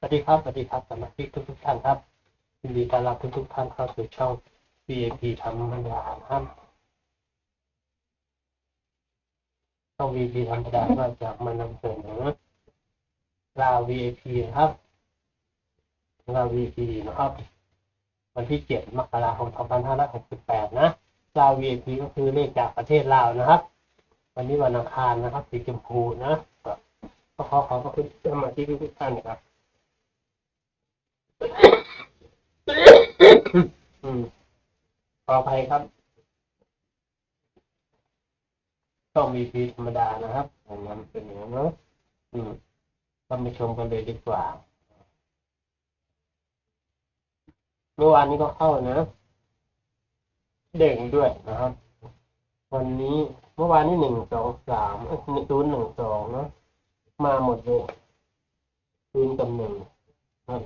สวัสดีครับ สวัสดีครับสมาชิกทุกทุกท่านครับยินดีต้อนรับทุกทุกท่านเข้าสู่ช่อง VIP ธรรมดาครับช่อง VIP ธรรมดาก็จะมานำเสนอลาว VIP นะครับลาว VIP นะครับ วันที่7มกราคม2568นะลาว VIP ก็คือเลขจากประเทศลาวนะครับ วันนี้วันอังคารนะครับสีชมพูนะก็ขอขอบพระคุณสมาชิกทุกท่านครับ อืม ขออภัยครับ ต้องมีพีธรรมดานะครับอย่างนั้นเป็นอย่างนั้นเนอะอืมก็ไปชมกันเลยดีกว่า เมื่อวานนี้ก็เข้านะ เด่งด้วยนะครับ วันนี้เมื่อวานนี้หนึ่งสองสามศูนย์หนึ่งสองเนาะมาหมดเลยศูนย์กับหนึ่งครับ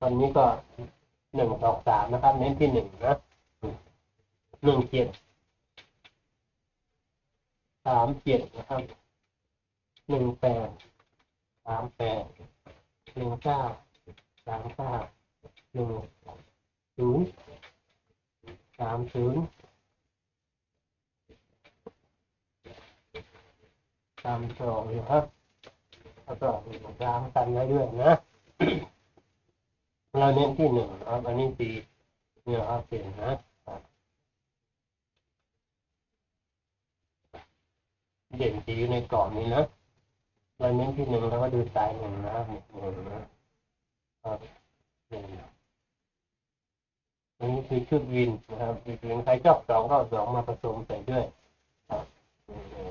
ตอนนี้ก็ หนึ่งสองสามนะครับ เน้นที่หนึ่งนะหนึ่งเจ็ดสามเจ็ดนะครับหนึ่งแปดสามแปดหนึ่งเก้าสามเก้าหนึ่งศูนย์สามศูนย์สามสองนะครับแล้วก็สามกันไว้ด้วยนะ เราเน้นที่หนึ่งครับ อันนี้สีเนี่ยครับเปลี่ยนนะเด่นสีอยู่ในกรอบนี้นะเราเน้นที่หนึ่งแล้วก็ดูสายหนึ่งนะครับหนึ่งนะครับหนึ่งอันนี้คือชุดวินนะครับอีกหนึ่งใครชอบสองก็เอาสองมาผสมใส่ด้วยครับหนึ่งหนึ่ง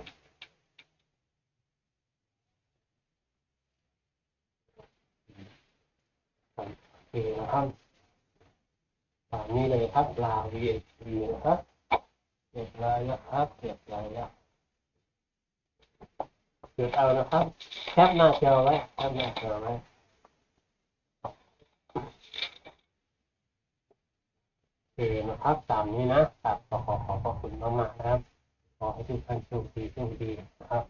โอ เคนะครับตามนี้เลยครับลา VIP นะครับเรียบร้อยแล้วครับเรียบร้อยแล้วเกิดเอานะครับ แคปหน้าจอไว้แคปหน้าจอไว้โอเคนะครับตามนี้นะครับขอขอขอบพระคุณมากๆนะครับ ขอให้ทุกท่านโชคดีโชคดีนะครับ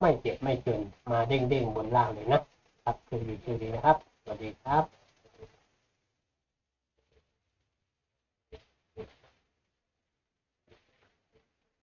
ไม่เจ็บไม่จนมาเด้งเด้งๆบนล่างเลยนะครับโชคดีโชคดีนะครับสวัสดีครับ